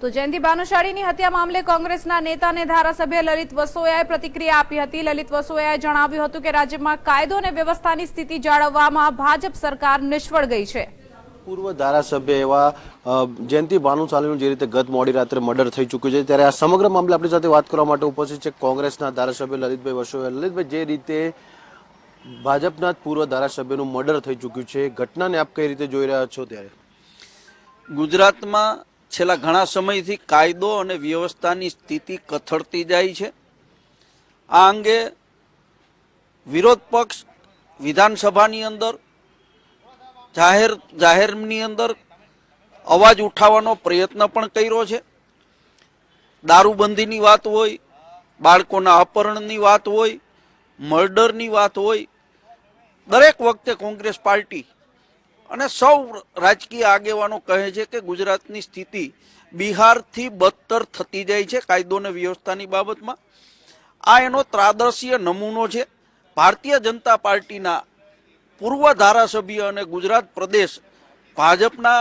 તો જયંતિ ભાનુશાળીની હત્યા મામલે કોંગ્રેસના નેતા અને ધારાસભ્ય લલિત વસોયાએ પ્રતિક્રિયા આપી હતી. લલિત વસોયાએ જણાવ્યું હતું કે રાજ્યમાં કાયદો અને વ્યવસ્થાની સ્થિતિ જાળવવામાં ભાજપ સરકાર નિષ્ફળ ગઈ છે. પૂર્વ ધારાસભ્ય એવા જયંતિ ભાનુશાલીનું જે રીતે ગત મોડી રાત્રે મર્ડર થઈ ચૂક્યું છે ત્યારે આ સમગ્ર મામલે આપણી સાથે વાત કરવા માટે ઉપસ્થિત છે કોંગ્રેસના ધારાસભ્ય લલિતભાઈ વસોયા. લલિતભાઈ જે રીતે ભાજપના જ પૂર્વ ધારાસભ્યનું મર્ડર થઈ ચૂક્યું છે ઘટનાને આપ કઈ રીતે જોઈ રહ્યા છો ત્યારે? ગુજરાતમાં છેલ્લા ઘણા સમયથી કાયદો અને વ્યવસ્થાની સ્થિતિ કથળતી જાય છે. આ અંગે વિરોધ પક્ષ વિધાનસભાની અંદર, જાહેર, જાહેરની અંદર અવાજ ઉઠાવવાનો પ્રયત્ન પણ કર્યો છે. દારૂબંધીની વાત હોય, બાળકોના અપહરણની વાત હોય, મર્ડરની વાત હોય, દરેક વખતે કોંગ્રેસ પાર્ટી અને સૌ રાજકીય આગેવાનો કહે છે કે ગુજરાતની સ્થિતિ બિહારથી બદતર થતી જાય છે કાયદો અને વ્યવસ્થાની બાબતમાં. આ એનો ત્રાદર્શીય નમૂનો છે. ભારતીય જનતા પાર્ટીના પૂર્વ ધારાસભ્ય અને ગુજરાત પ્રદેશ ભાજપના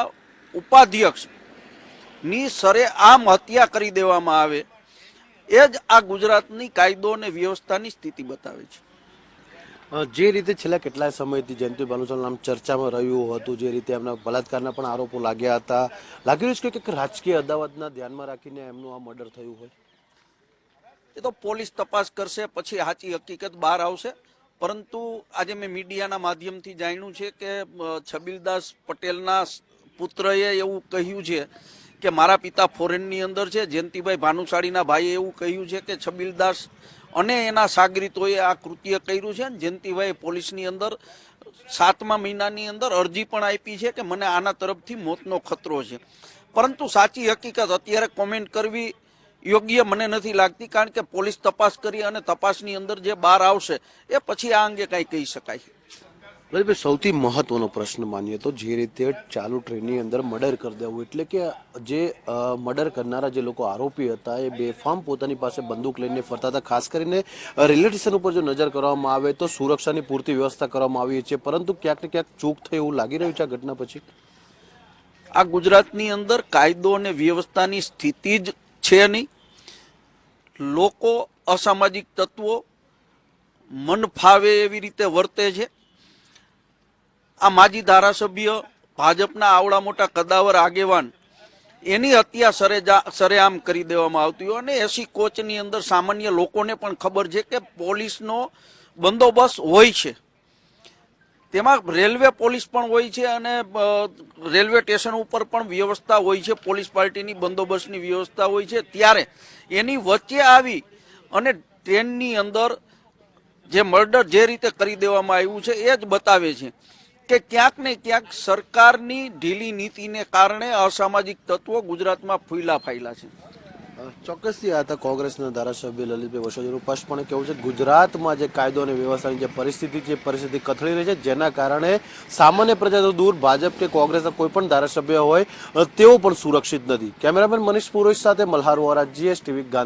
ઉપાધ્યક્ષની સરે આમ હત્યા કરી દેવામાં આવે. એ જ આ ગુજરાતની કાયદો અને વ્યવસ્થાની સ્થિતિ બતાવે છે. જે રીતે છેલ્લા કેટલાય સમયથી જયંતિ ભાનુશાલ નામ ચર્ચામાં રહ્યું હતું, જે રીતે એમના બલાત્કારના પણ આરોપો લાગ્યા હતા, લાગી રહ્યું છે કે રાજકીય અદાવતના ધ્યાનમાં રાખીને એમનું આ મર્ડર થયું હોય? એ તો પોલીસ તપાસ કરશે, પછી સાચી હકીકત બહાર આવશે. પરંતુ આજે મેં મીડિયાના માધ્યમથી જાણ્યું છે કે છબીલદાસ પટેલના પુત્રએ એવું કહ્યું છે કે મારા પિતા ફોરેનની અંદર છે. જયંતિભાઈ ભાનુશાળીના ભાઈએ એવું કહ્યું છે કે છબીલદાસ અને એના સાગરીતોએ આ કૃત્ય કર્યું છે અને જયંતિભાઈ પોલીસની અંદર સાતમા મહિનાની અંદર અરજી પણ આપી છે કે મને આના તરફથી મોતનો ખતરો છે. પરંતુ સાચી હકીકત અત્યારે કોમેન્ટ કરવી યોગ્ય મને નથી લાગતી કારણ કે પોલીસ તપાસ કરી અને તપાસની અંદર જે બહાર આવશે એ પછી આ અંગે કંઈ કહી શકાય. લલિતભાઈ સૌથી મહત્વનો પ્રશ્ન માનીએ તો જે રીતે ચાલુ ટ્રેનની અંદર મર્ડર કરી દેવું. એટલે કે જે મર્ડર કરનારા જે લોકો આરોપી હતા, એ બેફામ પોતાની પાસે બંદૂક લઈને ફરતા હતા. ખાસ કરીને રેલવે સ્ટેશન ઉપર જો નજર કરવામાં આવે તો સુરક્ષાની પૂરતી વ્યવસ્થા કરવામાં આવી છે. પરંતુ ક્યાંક ને ક્યાંક ચૂક થઈ એવું લાગી રહ્યું છે આ ઘટના પછી? આ ગુજરાતની અંદર કાયદો અને વ્યવસ્થાની સ્થિતિ જ છે નહીં. લોકો અસામાજિક તત્વો મન ફાવે એવી રીતે વર્તે છે. આ માજી ધારાસભ્ય, ભાજપના આવડા મોટા કદાવર આગેવાન, એની હત્યા સરેઆમ કરી દેવામાં આવતી હોય. અને એસી કોચની અંદર સામાન્ય લોકોને પણ ખબર છે કે પોલીસનો બંદોબસ્ત હોય છે. તેમાં રેલવે પોલીસ પણ હોય છે અને રેલવે સ્ટેશન ઉપર પણ વ્યવસ્થા હોય છે. પોલીસ પાર્ટીની બંદોબસ્તની વ્યવસ્થા હોય છે. ત્યારે એની વચ્ચે આવી અને ટ્રેનની અંદર જે મર્ડર જે રીતે કરી દેવામાં આવ્યું છે, એ જ બતાવે છે. કે ક્યાંક ને ક્યાંક સરકારની ઢીલી નીતિને કારણે અસામાજિક તત્વો ગુજરાતમાં ફૂલા ફાયલા છે. ચોક્કસથી આ હતા કોંગ્રેસના ધારાસભ્ય લલિતભાઈ વસોજીનું. સ્પષ્ટપણે કેવું છે ગુજરાતમાં જે કાયદો અને વ્યવસ્થાની જે પરિસ્થિતિ છે પરિસ્થિતિ કથળી રહી છે, જેના કારણે સામાન્ય પ્રજા તો દૂર, ભાજપ કે કોંગ્રેસના કોઈ પણ ધારાસભ્ય હોય તેઓ પણ સુરક્ષિત નથી. કેમેરામેન મનીષ પુરોહિત સાથે મલ્હાર વોરા, જીએસટીવી ગાંધી